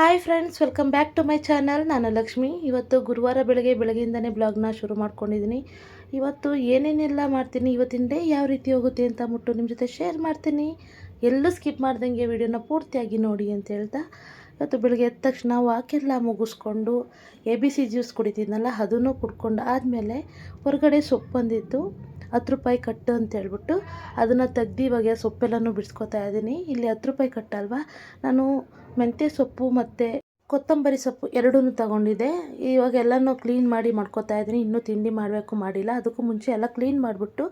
Hi friends welcome back to my channel ನಾನು ಲಕ್ಷ್ಮಿ. ಇವತ್ತು ಗುರುವಾರ ಬೆಳಗ್ಗೆ, ಬೆಳಗ್ಗೆಯಿಂದನೇ ಬ್ಲಾಗ್ನ ಶುರು ಮಾಡ್ಕೊಂಡಿದ್ದೀನಿ. ಇವತ್ತು ಏನೇನೆಲ್ಲ ಮಾಡ್ತೀನಿ, ಇವತ್ತಿನ ಡೇ ಯಾವ ರೀತಿ ಹೋಗುತ್ತೆ ಅಂತ ಮುಟ್ಟು ನಿಮ್ಮ ಜೊತೆ ಶೇರ್ ಮಾಡ್ತೀನಿ. ಎಲ್ಲೂ ಸ್ಕಿಪ್ ಮಾಡ್ದಂಗೆ ವಿಡಿಯೋನ ಪೂರ್ತಿಯಾಗಿ ನೋಡಿ ಅಂತ ಹೇಳ್ತಾ. ಇವತ್ತು ಬೆಳಗ್ಗೆ ಎದ್ದ ತಕ್ಷಣ ವಾಕೆಲ್ಲ ಮುಗಿಸ್ಕೊಂಡು ಎ ಬಿ ಸಿ ಜ್ಯೂಸ್ ಕುಡಿತಿದ್ನಲ್ಲ ಅದನ್ನು ಕುಡ್ಕೊಂಡು ಆದಮೇಲೆ ಹೊರಗಡೆ ಸೊಪ್ಪು ಬಂದಿತ್ತು ಹತ್ತು ರೂಪಾಯಿ ಕಟ್ಟು ಅಂತ ಹೇಳ್ಬಿಟ್ಟು ಅದನ್ನು ತೆಗ್ದು ಇವಾಗ ಸೊಪ್ಪೆಲ್ಲನೂ ಬಿಡಿಸ್ಕೊತಾ ಇದ್ದೀನಿ. ಇಲ್ಲಿ ಹತ್ತು ರೂಪಾಯಿ ಕಟ್ಟಲ್ವಾ? ನಾನು ಮೆಂತ್ಯ ಸೊಪ್ಪು ಮತ್ತು ಕೊತ್ತಂಬರಿ ಸೊಪ್ಪು ಎರಡೂ ತಗೊಂಡಿದ್ದೆ. ಇವಾಗ ಎಲ್ಲನೂ ಕ್ಲೀನ್ ಮಾಡಿ ಮಾಡ್ಕೊತಾ ಇದ್ದೀನಿ. ಇನ್ನೂ ತಿಂಡಿ ಮಾಡಬೇಕು ಮಾಡಿಲ್ಲ. ಅದಕ್ಕೂ ಮುಂಚೆ ಎಲ್ಲ ಕ್ಲೀನ್ ಮಾಡಿಬಿಟ್ಟು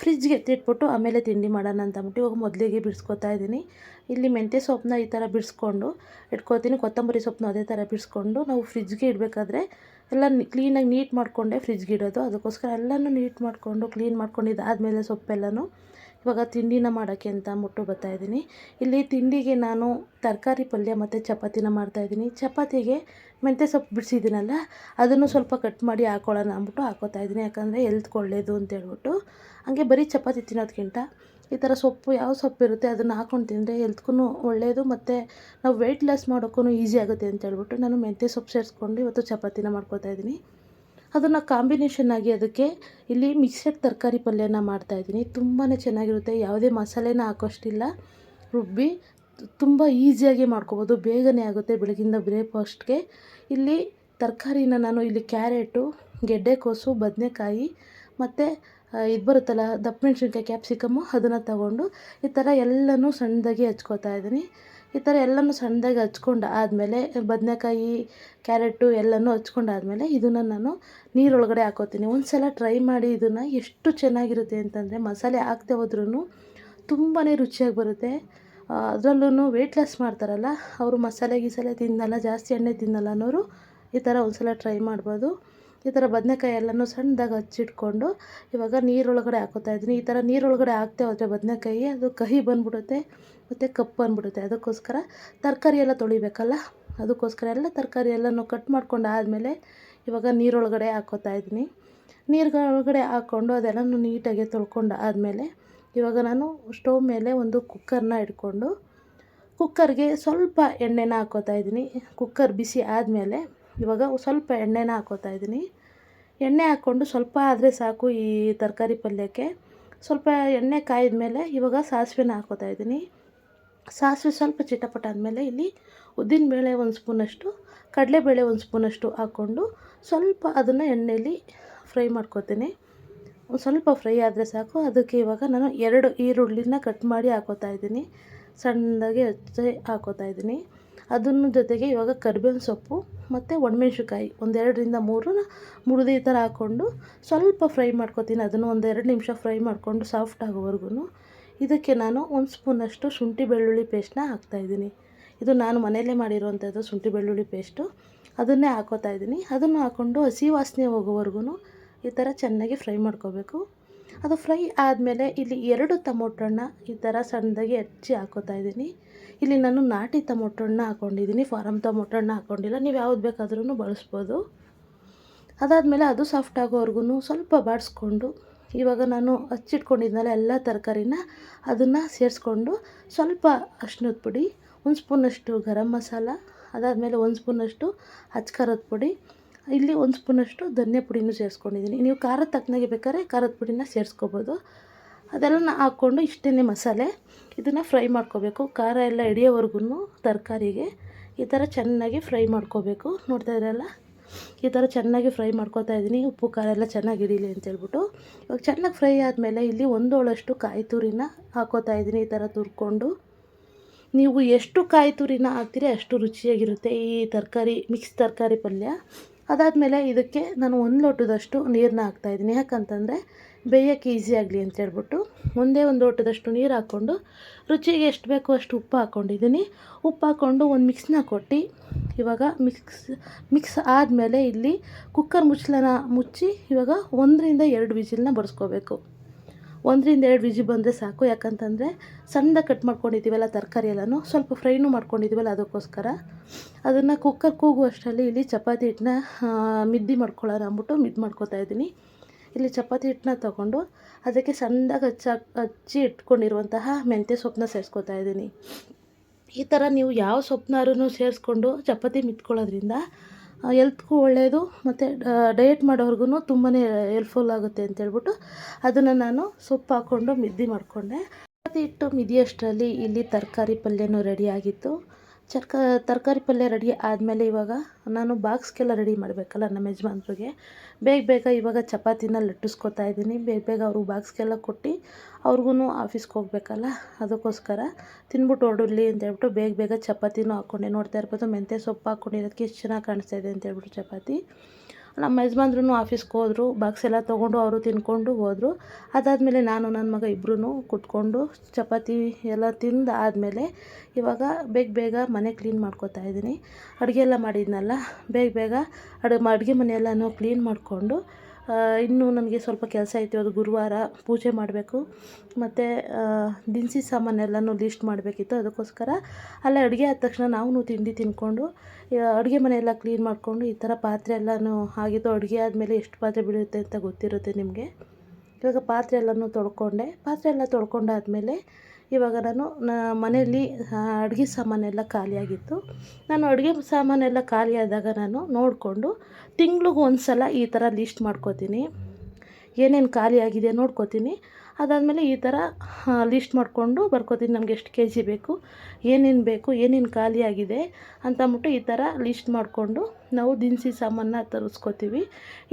ಫ್ರಿಜ್ಗೆ ಎತ್ತಿಟ್ಬಿಟ್ಟು ಆಮೇಲೆ ತಿಂಡಿ ಮಾಡೋಣ ಅಂತ ಅಂದ್ಬಿಟ್ಟು ಇವಾಗ ಮೊದಲಿಗೆ ಬಿಡಿಸ್ಕೊತಾ ಇದ್ದೀನಿ. ಇಲ್ಲಿ ಮೆಂತ್ಯ ಸೊಪ್ಪನ್ನ ಈ ಥರ ಬಿಡಿಸ್ಕೊಂಡು ಇಟ್ಕೊತೀನಿ ಕೊತ್ತಂಬರಿ ಸೊಪ್ಪನ್ನ ಅದೇ ಥರ ಬಿಡಿಸ್ಕೊಂಡು ನಾವು ಫ್ರಿಜ್ಗೆ ಇಡಬೇಕಾದ್ರೆ ಎಲ್ಲ ಕ್ಲೀನಾಗಿ ನೀಟ್ ಮಾಡಿಕೊಂಡೆ ಫ್ರಿಜ್ಗೆ ಇಡೋದು. ಅದಕ್ಕೋಸ್ಕರ ಎಲ್ಲನೂ ನೀಟ್ ಮಾಡಿಕೊಂಡು ಕ್ಲೀನ್ ಮಾಡ್ಕೊಂಡಿದ್ದಾದಮೇಲೆ ಸೊಪ್ಪೆಲ್ಲನೂ ಇವಾಗ ತಿಂಡಿನ ಮಾಡೋಕ್ಕೆ ಅಂತ ಮುಟ್ಟು ಬರ್ತಾಯಿದ್ದೀನಿ ಇಲ್ಲಿ ತಿಂಡಿಗೆ ನಾನು ತರಕಾರಿ ಪಲ್ಯ ಮತ್ತು ಚಪಾತಿನ ಮಾಡ್ತಾಯಿದ್ದೀನಿ ಚಪಾತಿಗೆ ಮೆಂತ್ಯ ಸೊಪ್ಪು ಬಿಡಿಸಿದ್ದೀನಲ್ಲ, ಅದನ್ನು ಸ್ವಲ್ಪ ಕಟ್ ಮಾಡಿ ಹಾಕೊಳ್ಳೋಣ ಅಂದ್ಬಿಟ್ಟು ಹಾಕೋತಾ ಇದ್ದೀನಿ. ಯಾಕಂದರೆ ಎಲ್ತ್ಗೆ ಒಳ್ಳೆಯದು ಅಂತೇಳ್ಬಿಟ್ಟು. ಹಾಗೆ ಬರೀ ಚಪಾತಿ ತಿನ್ನೋದಕ್ಕಿಂತ ಈ ಥರ ಸೊಪ್ಪು ಯಾವ ಸೊಪ್ಪು ಇರುತ್ತೆ ಅದನ್ನು ಹಾಕೊಂಡು ತಿಂದರೆ ಹೆಲ್ತ್ಗೂ ಒಳ್ಳೆಯದು ಮತ್ತು ನಾವು ವೆಯ್ಟ್ ಲಾಸ್ ಮಾಡೋಕ್ಕೂ ಈಸಿ ಆಗುತ್ತೆ ಅಂತ ಹೇಳ್ಬಿಟ್ಟು ನಾನು ಮೆಂತ್ಯ ಸೊಪ್ಪು ಸೇರಿಸ್ಕೊಂಡು ಇವತ್ತು ಚಪಾತಿನ ಮಾಡ್ಕೋತಾ ಇದ್ದೀನಿ. ಅದನ್ನು ಕಾಂಬಿನೇಷನ್ ಆಗಿ ಅದಕ್ಕೆ ಇಲ್ಲಿ ಮಿಕ್ಸೆಡ್ ತರಕಾರಿ ಪಲ್ಯನ ಮಾಡ್ತಾಯಿದ್ದೀನಿ ತುಂಬಾ ಚೆನ್ನಾಗಿರುತ್ತೆ. ಯಾವುದೇ ಮಸಾಲೆನ ಹಾಕೋಷ್ಟಿಲ್ಲ. ರುಬ್ಬಿ ತುಂಬ ಈಸಿಯಾಗಿ ಮಾಡ್ಕೊಬೋದು. ಬೇಗನೆ ಆಗುತ್ತೆ. ಬೆಳಗಿಂದ ಬ್ರೇಕ್ಫಾಸ್ಟ್ಗೆ ಇಲ್ಲಿ ತರಕಾರಿನ ನಾನು ಇಲ್ಲಿ ಕ್ಯಾರೆಟು ಗೆಡ್ಡೆಕೋಸು ಬದನೆಕಾಯಿ ಮತ್ತು ಇದು ಬರುತ್ತಲ್ಲ, ದಪ್ಪ ಮೆಣಸಿನ್ಕಾಯಿ ಕ್ಯಾಪ್ಸಿಕಮ್ಮು ಅದನ್ನು ತಗೊಂಡು ಈ ಥರ ಎಲ್ಲನೂ ಸಣ್ಣದಾಗಿ ಹಚ್ಕೋತಾ ಇದ್ದೀನಿ. ಈ ಥರ ಎಲ್ಲನೂ ಸಣ್ಣದಾಗಿ ಹಚ್ಕೊಂಡು ಆದಮೇಲೆ, ಬದನೆಕಾಯಿ ಕ್ಯಾರೆಟು ಎಲ್ಲನೂ ಹಚ್ಕೊಂಡಾದ್ಮೇಲೆ ಇದನ್ನು ನಾನು ನೀರೊಳಗಡೆ ಹಾಕೋತೀನಿ. ಒಂದು ಸಲ ಟ್ರೈ ಮಾಡಿ ಇದನ್ನು ಎಷ್ಟು ಚೆನ್ನಾಗಿರುತ್ತೆ ಅಂತಂದರೆ, ಮಸಾಲೆ ಹಾಕದೆ ಹೋದ್ರೂ ತುಂಬಾ ರುಚಿಯಾಗಿ ಬರುತ್ತೆ. ಅದರಲ್ಲೂ ವೆಯ್ಟ್ ಲಾಸ್ ಮಾಡ್ತಾರಲ್ಲ, ಅವರು ಮಸಾಲೆ ಗಿಸಾಲೆ ತಿನ್ನಲ್ಲ ಜಾಸ್ತಿ ಎಣ್ಣೆ ತಿನ್ನಲ್ಲ ಅನ್ನೋರು ಈ ಥರ ಒಂದು ಸಲ ಟ್ರೈ ಮಾಡ್ಬೋದು. ಈ ಥರ ಬದನೆಕಾಯಿ ಎಲ್ಲನೂ ಸಣ್ಣದಾಗಿ ಹಚ್ಚಿಟ್ಕೊಂಡು ಇವಾಗ ನೀರೊಳಗಡೆ ಹಾಕೋತಾ ಇದ್ದೀನಿ. ಈ ಥರ ನೀರೊಳಗಡೆ ಹಾಕ್ತೇವೆ ಹೋದರೆ ಬದನೆಕಾಯಿ ಅದು ಕಹಿ ಬಂದ್ಬಿಡುತ್ತೆ, ಮತ್ತು ಕಪ್ಪು ಬಂದ್ಬಿಡುತ್ತೆ. ಅದಕ್ಕೋಸ್ಕರ ತರಕಾರಿ ಎಲ್ಲ ತೊಳಿಬೇಕಲ್ಲ? ಅದಕ್ಕೋಸ್ಕರ ಎಲ್ಲ ತರಕಾರಿ ಎಲ್ಲನೂ ಕಟ್ ಮಾಡ್ಕೊಂಡು ಆದಮೇಲೆ ಇವಾಗ ನೀರೊಳಗಡೆ ಹಾಕೋತಾ ಇದ್ದೀನಿ. ನೀರುಗಳೊಳಗಡೆ ಹಾಕ್ಕೊಂಡು ಅದೆಲ್ಲನೂ ನೀಟಾಗಿ ತೊಳ್ಕೊಂಡು ಆದಮೇಲೆ ಇವಾಗ ನಾನು ಸ್ಟವ್ ಮೇಲೆ ಒಂದು ಕುಕ್ಕರ್ನ ಇಟ್ಕೊಂಡು ಕುಕ್ಕರ್ಗೆ ಸ್ವಲ್ಪ ಎಣ್ಣೆನ ಹಾಕೋತಾ ಇದ್ದೀನಿ. ಕುಕ್ಕರ್ ಬಿಸಿ ಆದಮೇಲೆ ಇವಾಗ ಸ್ವಲ್ಪ ಎಣ್ಣೆನ ಹಾಕೋತಾ ಇದ್ದೀನಿ. ಎಣ್ಣೆ ಹಾಕ್ಕೊಂಡು ಸ್ವಲ್ಪ ಆದರೆ ಸಾಕು ಈ ತರಕಾರಿ ಪಲ್ಯಕ್ಕೆ. ಸ್ವಲ್ಪ ಎಣ್ಣೆ ಕಾಯಿದ ಮೇಲೆ ಇವಾಗ ಸಾಸಿವೆನ ಹಾಕೋತಾ ಇದ್ದೀನಿ. ಸಾಸಿವೆ ಸ್ವಲ್ಪ ಚಿಟಪಟ ಆದಮೇಲೆ ಇಲ್ಲಿ ಉದ್ದಿನಬೇಳೆ ಒಂದು ಸ್ಪೂನಷ್ಟು, ಕಡಲೆಬೇಳೆ ಒಂದು ಸ್ಪೂನಷ್ಟು ಹಾಕ್ಕೊಂಡು ಸ್ವಲ್ಪ ಅದನ್ನು ಎಣ್ಣೆಯಲ್ಲಿ ಫ್ರೈ ಮಾಡ್ಕೊತೀನಿ. ಸ್ವಲ್ಪ ಫ್ರೈ ಆದರೆ ಸಾಕು. ಅದಕ್ಕೆ ಇವಾಗ ನಾನು ಎರಡು ಈರುಳ್ಳಿನ ಕಟ್ ಮಾಡಿ ಹಾಕೋತಾ ಇದ್ದೀನಿ. ಸಣ್ಣದಾಗಿ ಹಚ್ಚಿ ಹಾಕೋತಾ ಇದ್ದೀನಿ. ಅದನ್ನು ಜೊತೆಗೆ ಇವಾಗ ಕರ್ಬೇವಿನ ಸೊಪ್ಪು ಮತ್ತು ಒಣಮೆಣ್ಸಿನ್ಕಾಯಿ ಒಂದೆರಡರಿಂದ ಮೂರು ಮುರಿದು ಈ ಥರ ಹಾಕ್ಕೊಂಡು ಸ್ವಲ್ಪ ಫ್ರೈ ಮಾಡ್ಕೊತೀನಿ. ಅದನ್ನು ಒಂದೆರಡು ನಿಮಿಷ ಫ್ರೈ ಮಾಡಿಕೊಂಡು ಸಾಫ್ಟ್ ಆಗೋವರೆಗೂ ಇದಕ್ಕೆ ನಾನು ಒಂದು ಸ್ಪೂನಷ್ಟು ಶುಂಠಿ ಬೆಳ್ಳುಳ್ಳಿ ಪೇಸ್ಟನ್ನ ಹಾಕ್ತಾಯಿದ್ದೀನಿ ಇದು ನಾನು ಮನೆಯಲ್ಲೇ ಮಾಡಿರುವಂಥದ್ದು ಶುಂಠಿ ಬೆಳ್ಳುಳ್ಳಿ ಪೇಸ್ಟು. ಅದನ್ನೇ ಹಾಕೋತಾ ಇದ್ದೀನಿ. ಅದನ್ನು ಹಾಕ್ಕೊಂಡು ಹಸಿ ವಾಸನೆ ಹೋಗೋವರೆಗೂ ಈ ಥರ ಚೆನ್ನಾಗಿ ಫ್ರೈ ಮಾಡ್ಕೋಬೇಕು. ಅದು ಫ್ರೈ ಆದಮೇಲೆ ಇಲ್ಲಿ ಎರಡು ಟೊಮೊಟೊನ ಈ ಥರ ಸಣ್ಣದಾಗಿ ಹೆಚ್ಚಿ ಹಾಕೋತಾ ಇದ್ದೀನಿ. ಇಲ್ಲಿ ನಾನು ನಾಟಿ ಟೊಮೊಟೊ ಹಾಕೊಂಡಿದ್ದೀನಿ ಹಾಕ್ಕೊಂಡಿದ್ದೀನಿ ಫಾರಮ್ ಟೊಮೊಟೊ ಹಣ್ಣು ಹಾಕ್ಕೊಂಡಿಲ್ಲ ನೀವು ಯಾವ್ದು ಬೇಕಾದ್ರೂ ಬಳಸ್ಬೋದು. ಅದಾದಮೇಲೆ ಅದು ಸಾಫ್ಟ್ ಆಗೋವರೆಗೂ ಸ್ವಲ್ಪ ಬಾಡಿಸ್ಕೊಂಡು, ಇವಾಗ ನಾನು ಹಚ್ಚಿಟ್ಕೊಂಡಿದ್ನಲ್ಲ ಎಲ್ಲ ತರಕಾರಿನ, ಅದನ್ನು ಸೇರಿಸ್ಕೊಂಡು ಸ್ವಲ್ಪ ಅರ್ಶಿನದ ಪುಡಿ, ಒಂದು ಸ್ಪೂನಷ್ಟು ಗರಂ ಮಸಾಲ, ಅದಾದಮೇಲೆ ಒಂದು ಸ್ಪೂನಷ್ಟು ಅಚ್ಕಾರದ ಪುಡಿ, ಇಲ್ಲಿ ಒಂದು ಸ್ಪೂನಷ್ಟು ಧನ್ಯ ಪುಡಿನೂ ಸೇರಿಸ್ಕೊಂಡಿದ್ದೀನಿ. ನೀವು ಖಾರದ ತಕ್ಕನಾಗೆ ಬೇಕಾದ್ರೆ ಖಾರದ ಪುಡಿನ ಸೇರಿಸ್ಕೋಬೋದು. ಅದೆಲ್ಲ ಹಾಕ್ಕೊಂಡು ಇಷ್ಟೇ ಮಸಾಲೆ, ಇದನ್ನು ಫ್ರೈ ಮಾಡ್ಕೋಬೇಕು. ಖಾರ ಎಲ್ಲ ಹಿಡಿಯೋವರೆಗೂ ತರಕಾರಿಗೆ ಈ ಥರ ಚೆನ್ನಾಗಿ ಫ್ರೈ ಮಾಡ್ಕೋಬೇಕು. ನೋಡ್ತಾ ಇದ್ರಲ್ಲ? ಈ ಥರ ಚೆನ್ನಾಗಿ ಫ್ರೈ ಮಾಡ್ಕೊತಾ ಇದ್ದೀನಿ. ಉಪ್ಪು, ಖಾರ ಎಲ್ಲ ಚೆನ್ನಾಗಿ ಹಿಡೀಲಿ ಅಂತೇಳ್ಬಿಟ್ಟು ಇವಾಗ ಚೆನ್ನಾಗಿ ಫ್ರೈ ಆದಮೇಲೆ ಇಲ್ಲಿ ಒಂದೋಳಷ್ಟು ಕಾಯಿ ತುರಿನ ಹಾಕೋತಾ ಇದ್ದೀನಿ ಈ ಥರ ತುರ್ಕೊಂಡು. ನೀವು ಎಷ್ಟು ಕಾಯಿ ತುರಿನ ಹಾಕ್ತೀರಿ ಅಷ್ಟು ರುಚಿಯಾಗಿರುತ್ತೆ ಈ ತರಕಾರಿ, ಮಿಕ್ಸ್ ತರಕಾರಿ ಪಲ್ಯ. ಅದಾದಮೇಲೆ ಇದಕ್ಕೆ ನಾನು ಒಂದು ಲೋಟದಷ್ಟು ನೀರನ್ನ ಹಾಕ್ತಾಯಿದ್ದೀನಿ ಯಾಕಂತಂದರೆ ಬೇಯೋಕ್ಕೆ ಈಸಿ ಆಗಲಿ ಅಂತ ಹೇಳ್ಬಿಟ್ಟು ಒಂದೇ ಒಂದು ಲೋಟದಷ್ಟು ನೀರು ಹಾಕ್ಕೊಂಡು ರುಚಿಗೆ ಎಷ್ಟು ಬೇಕೋ ಅಷ್ಟು ಉಪ್ಪು ಹಾಕ್ಕೊಂಡಿದ್ದೀನಿ. ಉಪ್ಪು ಹಾಕ್ಕೊಂಡು ಒಂದು ಮಿಕ್ಸ್ನ ಕೊಟ್ಟು ಇವಾಗ ಮಿಕ್ಸ್ ಮಿಕ್ಸ್ ಆದಮೇಲೆ ಇಲ್ಲಿ ಕುಕ್ಕರ್ ಮುಚ್ಚಲನ ಮುಚ್ಚಿ ಇವಾಗ ಒಂದರಿಂದ ಎರಡು ವಿಜಿಲ್ನ ಬಡಿಸ್ಕೋಬೇಕು. ಒಂದರಿಂದ ಎರಡು ವಿಜಿ ಬಂದರೆ ಸಾಕು. ಯಾಕಂತಂದರೆ ಸಣ್ಣದ ಕಟ್ ಮಾಡ್ಕೊಂಡಿದ್ದೀವಲ್ಲ ತರಕಾರಿ ಎಲ್ಲನೂ, ಸ್ವಲ್ಪ ಫ್ರೈನೂ ಮಾಡ್ಕೊಂಡಿದ್ದೀವಲ್ಲ ಅದಕ್ಕೋಸ್ಕರ. ಅದನ್ನು ಕುಕ್ಕರ್ ಕೂಗುವಷ್ಟರಲ್ಲಿ ಇಲ್ಲಿ ಚಪಾತಿ ಹಿಟ್ಟನ್ನ ಮಿದ್ದಿ ಮಾಡ್ಕೊಳ್ಳೋಣ ಅಂದ್ಬಿಟ್ಟು ಮಿದ್ದು ಮಾಡ್ಕೊತಾ ಇದ್ದೀನಿ. ಇಲ್ಲಿ ಚಪಾತಿ ಹಿಟ್ಟನ್ನ ತಗೊಂಡು ಅದಕ್ಕೆ ಸಣ್ಣದಾಗಿ ಹಚ್ಚ ಹಚ್ಚಿ ಇಟ್ಕೊಂಡಿರುವಂತಹ ಮೆಂತ್ಯ ಸೊಪ್ಪನ್ನ ಸೇರಿಸ್ಕೊತಾ ಇದ್ದೀನಿ. ಈ ಥರ ನೀವು ಯಾವ ಸೊಪ್ಪನಾರೂ ಸೇರಿಸ್ಕೊಂಡು ಚಪಾತಿ ಮಿತ್ಕೊಳ್ಳೋದ್ರಿಂದ ಎಲ್ತ್ಗೂ ಒಳ್ಳೆಯದು ಮತ್ತು ಡಯಟ್ ಮಾಡೋರ್ಗು ತುಂಬಾ ಹೆಲ್ಪ್ಫುಲ್ ಆಗುತ್ತೆ ಅಂತೇಳ್ಬಿಟ್ಟು ಅದನ್ನು ನಾನು ಸೊಪ್ಪು ಹಾಕ್ಕೊಂಡು ಮಿದ್ದಿ ಮಾಡಿಕೊಂಡೆ. ಚಪಾತಿ ಹಿಟ್ಟು ಮಿದಿಯಷ್ಟರಲ್ಲಿ ಇಲ್ಲಿ ತರಕಾರಿ ಪಲ್ಯನೂ ರೆಡಿಯಾಗಿತ್ತು ಚರ್ಕ, ತರಕಾರಿ ಪಲ್ಯ ರೆಡಿ ಆದಮೇಲೆ ಇವಾಗ ನಾನು ಬಾಕ್ಸ್ಗೆಲ್ಲ ರೆಡಿ ಮಾಡಬೇಕಲ್ಲ ನಮ್ಮ ಯಜಮಾನ್ರಿಗೆ. ಬೇಗ ಬೇಗ ಇವಾಗ ಚಪಾತಿನ ಲಟ್ಟಿಸ್ಕೊತಾ ಇದ್ದೀನಿ. ಬೇಗ ಬೇಗ ಅವರು ಬಾಕ್ಸ್ಗೆಲ್ಲ ಕೊಟ್ಟು ಅವ್ರಿಗೂ ಆಫೀಸ್ಗೆ ಹೋಗ್ಬೇಕಲ್ಲ, ಅದಕ್ಕೋಸ್ಕರ ತಿನ್ಬಿಟ್ಟು ಹೊರಡಲಿ ಅಂತ ಹೇಳ್ಬಿಟ್ಟು ಬೇಗ ಬೇಗ ಚಪಾತಿನೂ ಹಾಕ್ಕೊಂಡೆ ನೋಡ್ತಾ ಇರ್ಬೋದು ಮೆಂತ್ಯ ಸೊಪ್ಪು ಹಾಕ್ಕೊಂಡಿರೋದಕ್ಕೆ ಎಷ್ಟು ಚೆನ್ನಾಗಿ ಕಾಣಿಸ್ತಾ ಇದೆ ಅಂತ ಹೇಳ್ಬಿಟ್ಟು ಚಪಾತಿ. ನಮ್ಮ ಯಜಮಾನ್ರು ಆಫೀಸ್ಗೆ ಹೋದರು ಬಾಕ್ಸ್ ಎಲ್ಲ ತೊಗೊಂಡು ಅವರು ತಿನ್ಕೊಂಡು ಹೋದರು. ಅದಾದಮೇಲೆ ನಾನು ನನ್ನ ಮಗ ಇಬ್ಬರೂ ಕುತ್ಕೊಂಡು ಚಪಾತಿ ಎಲ್ಲ ತಿಂದು ಆದಮೇಲೆ ಇವಾಗ ಬೇಗ ಬೇಗ ಮನೆ ಕ್ಲೀನ್ ಮಾಡ್ಕೊತಾ ಇದ್ದೀನಿ. ಅಡುಗೆ ಎಲ್ಲ ಮಾಡಿದ್ನಲ್ಲ, ಬೇಗ ಬೇಗ ಅಡುಗೆ ಅಡುಗೆ ಮನೆಯೆಲ್ಲನೂ ಕ್ಲೀನ್ ಮಾಡಿಕೊಂಡು ಇನ್ನೂ ನನಗೆ ಸ್ವಲ್ಪ ಕೆಲಸ ಐತಿ, ಅದು ಗುರುವಾರ ಪೂಜೆ ಮಾಡಬೇಕು. ಮತ್ತು ದಿನಸಿ ಸಾಮಾನೆಲ್ಲನೂ ಲೀಸ್ಟ್ ಮಾಡಬೇಕಿತ್ತು, ಅದಕ್ಕೋಸ್ಕರ ಅಲ್ಲ ಅಡುಗೆ ಆದ ತಕ್ಷಣ ನಾವು ತಿಂಡಿ ತಿಂದ್ಕೊಂಡು ಅಡುಗೆ ಮನೆಯೆಲ್ಲ ಕ್ಲೀನ್ ಮಾಡಿಕೊಂಡು, ಈ ಥರ ಪಾತ್ರೆ ಎಲ್ಲನೂ ಆಗಿದ್ದು ಅಡುಗೆ ಆದಮೇಲೆ ಎಷ್ಟು ಪಾತ್ರೆ ಬೀಳುತ್ತೆ ಅಂತ ಗೊತ್ತಿರುತ್ತೆ ನಿಮಗೆ. ಇವಾಗ ಪಾತ್ರೆ ಎಲ್ಲನೂ ತೊಳ್ಕೊಂಡೆ, ಪಾತ್ರೆ ಎಲ್ಲ ತೊಳ್ಕೊಂಡಾದ್ಮೇಲೆ ಇವಾಗ ನಾನು ಮನೆಯಲ್ಲಿ ಅಡುಗೆ ಸಾಮಾನೆಲ್ಲ ಖಾಲಿಯಾಗಿತ್ತು. ನಾನು ಅಡುಗೆ ಸಾಮಾನೆಲ್ಲ ಖಾಲಿಯಾದಾಗ ನಾನು ನೋಡಿಕೊಂಡು ತಿಂಗ್ಳಿಗೆ ಒಂದು ಸಲ ಈ ಥರ ಲೀಸ್ಟ್ ಮಾಡ್ಕೋತೀನಿ. ಏನೇನು ಖಾಲಿಯಾಗಿದೆ ನೋಡ್ಕೋತೀನಿ. ಅದಾದಮೇಲೆ ಈ ಥರ ಲೀಸ್ಟ್ ಮಾಡಿಕೊಂಡು ಬರ್ಕೋತೀನಿ ನಮ್ಗೆ ಎಷ್ಟು ಕೆ ಜಿ ಬೇಕು, ಏನೇನು ಬೇಕು, ಏನೇನು ಖಾಲಿಯಾಗಿದೆ ಅಂತಂದ್ಬಿಟ್ಟು ಈ ಥರ ಲೀಸ್ಟ್ ಮಾಡಿಕೊಂಡು ನಾವು ದಿನಸಿ ಸಾಮಾನ ತರಿಸ್ಕೋತೀವಿ.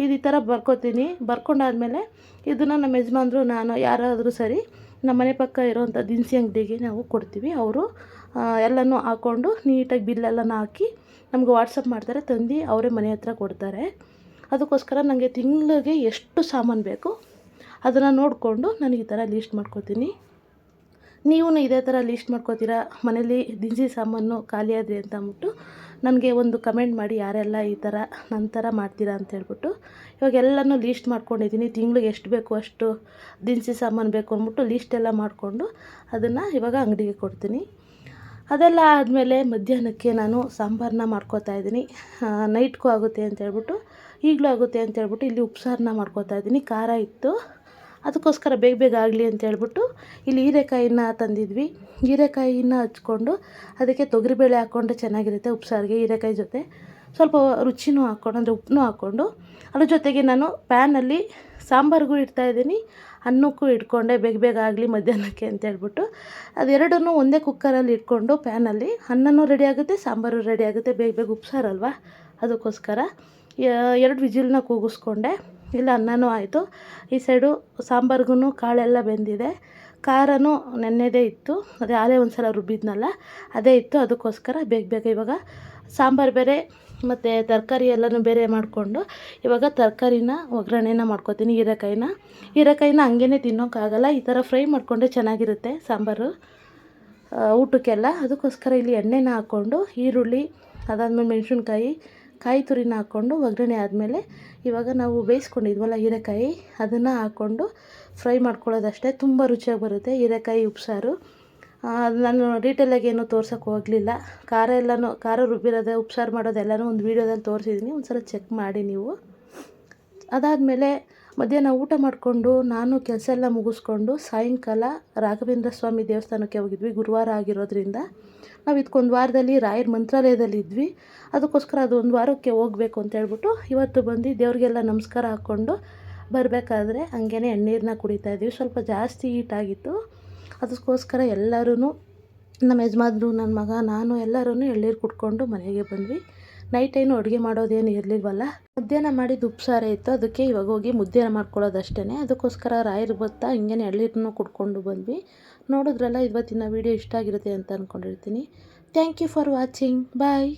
ಇದು ಈ ಥರ ಬರ್ಕೋತೀನಿ. ಬರ್ಕೊಂಡಾದ್ಮೇಲೆ ಇದನ್ನು ನಮ್ಮ ಯಜಮಾನ್ರು, ನಾನು ಯಾರಾದರೂ ಸರಿ ನಮ್ಮ ಮನೆ ಪಕ್ಕ ಇರೋವಂಥ ದಿನಸಿ ಅಂಗಡಿಗೆ ನಾವು ಕೊಡ್ತೀವಿ. ಅವರು ಎಲ್ಲನೂ ಹಾಕ್ಕೊಂಡು ನೀಟಾಗಿ ಬಿಲ್ಲೆಲ್ಲ ಹಾಕಿ ನಮ್ಗೆ ವಾಟ್ಸಪ್ ಮಾಡ್ತಾರೆ, ತಂದು ಅವರೇ ಮನೆ ಹತ್ರ ಕೊಡ್ತಾರೆ. ಅದಕ್ಕೋಸ್ಕರ ನನಗೆ ತಿಂಗಳಿಗೆ ಎಷ್ಟು ಸಾಮಾನು ಬೇಕು ಅದನ್ನು ನೋಡಿಕೊಂಡು ನಾನು ಈ ಥರ ಲೀಸ್ಟ್ ಮಾಡ್ಕೋತೀನಿ. ನೀವು ಇದೇ ಥರ ಲೀಸ್ಟ್ ಮಾಡ್ಕೋತೀರಾ? ಮನೇಲಿ ದಿನಸಿ ಸಾಮಾನು ಖಾಲಿಯಾದ್ರಿ ಅಂತ ಅಂದ್ಬಿಟ್ಟು ನನಗೆ ಒಂದು ಕಮೆಂಟ್ ಮಾಡಿ ಯಾರೆಲ್ಲ ಈ ಥರ ನನ್ನ ಥರ ಮಾಡ್ತೀರಾ ಅಂತ ಹೇಳ್ಬಿಟ್ಟು ಇವಾಗ ಎಲ್ಲನೂ ಲೀಸ್ಟ್ ಮಾಡ್ಕೊಂಡಿದ್ದೀನಿ. ತಿಂಗ್ಳಿಗೆ ಎಷ್ಟು ಬೇಕು ಅಷ್ಟು ದಿನಸಿ ಸಾಮಾನು ಬೇಕು ಅಂದ್ಬಿಟ್ಟು ಲೀಸ್ಟ್ ಎಲ್ಲ ಮಾಡಿಕೊಂಡು ಅದನ್ನು ಇವಾಗ ಅಂಗಡಿಗೆ ಕೊಡ್ತೀನಿ. ಅದೆಲ್ಲ ಆದಮೇಲೆ ಮಧ್ಯಾಹ್ನಕ್ಕೆ ನಾನು ಸಾಂಬಾರನ್ನ ಮಾಡ್ಕೋತಾ ಇದ್ದೀನಿ. ನೈಟ್ಗೂ ಆಗುತ್ತೆ ಅಂತ ಹೇಳ್ಬಿಟ್ಟು ಈಗಲೂ ಆಗುತ್ತೆ ಅಂತ ಹೇಳ್ಬಿಟ್ಟು ಇಲ್ಲಿ ಉಪ್ಸಾರನ್ನ ಮಾಡ್ಕೋತಾ ಇದ್ದೀನಿ. ಖಾರ ಇತ್ತು. ಅದಕ್ಕೋಸ್ಕರ ಬೇಗ ಬೇಗ ಆಗಲಿ ಅಂತ ಹೇಳ್ಬಿಟ್ಟು ಇಲ್ಲಿ ಹೀರೆಕಾಯಿನ ತಂದಿದ್ವಿ. ಹೀರೆಕಾಯಿನ ಹಚ್ಕೊಂಡು ಅದಕ್ಕೆ ತೊಗರಿಬೇಳೆ ಹಾಕ್ಕೊಂಡ್ರೆ ಚೆನ್ನಾಗಿರುತ್ತೆ ಉಪ್ಸಾರಿಗೆ ಹೀರೆಕಾಯಿ ಜೊತೆ. ಸ್ವಲ್ಪ ರುಚಿನೂ ಹಾಕ್ಕೊಂಡು, ಅಂದರೆ ಉಪ್ಪನ್ನೂ ಹಾಕ್ಕೊಂಡು, ಅದ್ರ ಜೊತೆಗೆ ನಾನು ಪ್ಯಾನಲ್ಲಿ ಸಾಂಬಾರಿಗೂ ಇಡ್ತಾಯಿದ್ದೀನಿ ಅನ್ನಕ್ಕೂ ಇಟ್ಕೊಂಡೆ, ಬೇಗ ಬೇಗ ಆಗಲಿ ಮಧ್ಯಾಹ್ನಕ್ಕೆ ಅಂತ ಹೇಳ್ಬಿಟ್ಟು. ಅದೆರಡನ್ನೂ ಒಂದೇ ಕುಕ್ಕರಲ್ಲಿ ಇಟ್ಕೊಂಡು ಪ್ಯಾನಲ್ಲಿ ಅನ್ನನೂ ರೆಡಿ ಆಗುತ್ತೆ, ಸಾಂಬಾರು ರೆಡಿ ಆಗುತ್ತೆ, ಬೇಗ ಬೇಗ ಉಪ್ಸಾರಲ್ವಾ? ಅದಕ್ಕೋಸ್ಕರ ಎರಡು ವಿಜಿಲ್ನ ಕೂಗಿಸ್ಕೊಂಡೆ. ಇಲ್ಲ ಅನ್ನವೂ ಆಯಿತು. ಈ ಸೈಡು ಸಾಂಬಾರ್ಗೂ ಕಾಳೆಲ್ಲ ಬೆಂದಿದೆ. ಖಾರನೂ ನೆನ್ನೆದೇ ಇತ್ತು. ಅದೇ ಆಲೇ ಒಂದು ಸಲ ರುಬ್ಬಿದ್ನಲ್ಲ, ಅದೇ ಇತ್ತು. ಅದಕ್ಕೋಸ್ಕರ ಬೇಗ ಬೇಗ ಇವಾಗ ಸಾಂಬಾರು ಬೇರೆ, ಮತ್ತು ತರಕಾರಿ ಎಲ್ಲನೂ ಬೇರೆ ಮಾಡಿಕೊಂಡು ಇವಾಗ ತರಕಾರಿನ ಒಗ್ಗರಣೆನ ಮಾಡ್ಕೊತೀನಿ, ಹೀರೆಕಾಯಿನ. ಹೀರೆಕಾಯಿನ ಹಂಗೇ ತಿನ್ನೋಕ್ಕಾಗಲ್ಲ, ಈ ಥರ ಫ್ರೈ ಮಾಡಿಕೊಂಡ್ರೆ ಚೆನ್ನಾಗಿರುತ್ತೆ ಸಾಂಬಾರು. ಊಟಕ್ಕೆಲ್ಲ. ಅದಕ್ಕೋಸ್ಕರ ಇಲ್ಲಿ ಎಣ್ಣೆನ ಹಾಕ್ಕೊಂಡು ಈರುಳ್ಳಿ, ಅದಾದ್ಮೇಲೆ ಮೆಣಸಿನ್ಕಾಯಿ ಕಾಯಿ ತುರಿನ ಹಾಕ್ಕೊಂಡು ಒಗ್ಗರಣೆ ಆದಮೇಲೆ ಇವಾಗ ನಾವು ಬೇಯಿಸ್ಕೊಂಡಿದ್ವಲ್ಲ ಹೀರೆಕಾಯಿ, ಅದನ್ನು ಹಾಕ್ಕೊಂಡು ಫ್ರೈ ಮಾಡ್ಕೊಳ್ಳೋದಷ್ಟೇ. ತುಂಬ ರುಚಿಯಾಗಿ ಬರುತ್ತೆ ಹೀರೆಕಾಯಿ ಉಪ್ಸಾರು. ನಾನು ಡೀಟೇಲಾಗಿ ಏನೂ ತೋರ್ಸೋಕೆ ಹೋಗಲಿಲ್ಲ. ಖಾರ ಎಲ್ಲನೂ, ಖಾರ ರುಬ್ಬಿರೋದೇ, ಉಪ್ಸಾರು ಮಾಡೋದೆಲ್ಲನೂ ಒಂದು ವೀಡಿಯೋದಲ್ಲಿ ತೋರಿಸಿದ್ದೀನಿ ಒಂದು ಸಲ ಚೆಕ್ ಮಾಡಿ ನೀವು. ಅದಾದಮೇಲೆ ಮಧ್ಯಾಹ್ನ ಊಟ ಮಾಡಿಕೊಂಡು ನಾನು ಕೆಲಸ ಎಲ್ಲ ಮುಗಿಸ್ಕೊಂಡು ಸಾಯಂಕಾಲ ರಾಘವೇಂದ್ರ ಸ್ವಾಮಿ ದೇವಸ್ಥಾನಕ್ಕೆ ಹೋಗಿದ್ವಿ, ಗುರುವಾರ ಆಗಿರೋದ್ರಿಂದ. ನಾವು ಇದಕ್ಕೊಂದು ವಾರದಲ್ಲಿ ರಾಯರ ಮಂತ್ರಾಲಯದಲ್ಲಿ ಇದ್ವಿ ಅದಕ್ಕೋಸ್ಕರ ಅದು ಒಂದು ವಾರಕ್ಕೆ ಹೋಗಬೇಕು ಅಂತ ಹೇಳ್ಬಿಟ್ಟು ಇವತ್ತು ಬಂದು ದೇವ್ರಿಗೆಲ್ಲ ನಮಸ್ಕಾರ ಹಾಕ್ಕೊಂಡು ಬರಬೇಕಾದ್ರೆ ಹಂಗೇ ಎಣ್ಣೀರನ್ನ ಕುಡಿತಾ ಇದ್ವಿ. ಸ್ವಲ್ಪ ಜಾಸ್ತಿ ಹೀಟಾಗಿತ್ತು ಅದಕ್ಕೋಸ್ಕರ ಎಲ್ಲರೂ ನಮ್ಮ ಯಜಮಾನ್ರು, ನನ್ನ ಮಗ, ನಾನು ಎಲ್ಲರೂ ಎಳ್ನೀರು ಕುಡ್ಕೊಂಡು ಮನೆಗೆ ಬಂದ್ವಿ. ನೈಟ್ ಏನು ಅಡುಗೆ ಮಾಡೋದೇನು ಇರಲಿಲ್ವಲ್ಲ? ಮಧ್ಯಾಹ್ನ ಮಾಡಿದ ಉಪ್ಸಾರ ಇತ್ತು. ಅದಕ್ಕೆ ಇವಾಗ ಹೋಗಿ ಮುದ್ದೆನ ಮಾಡ್ಕೊಳ್ಳೋದಷ್ಟೇ ಅದಕ್ಕೋಸ್ಕರ ರಾಯರು ಬತ್ತಾ ಹಿಂಗೇನೆ ಎಳ್ಳೀರನ್ನು ಕುಡ್ಕೊಂಡು ಬಂದ್ವಿ. ನೋಡಿದ್ರಲ್ಲ, ಇವತ್ತಿನ ವೀಡಿಯೋ ಇಷ್ಟ ಆಗಿರುತ್ತೆ ಅಂತ ಅಂದ್ಕೊಂಡಿರ್ತೀನಿ thank you for watching bye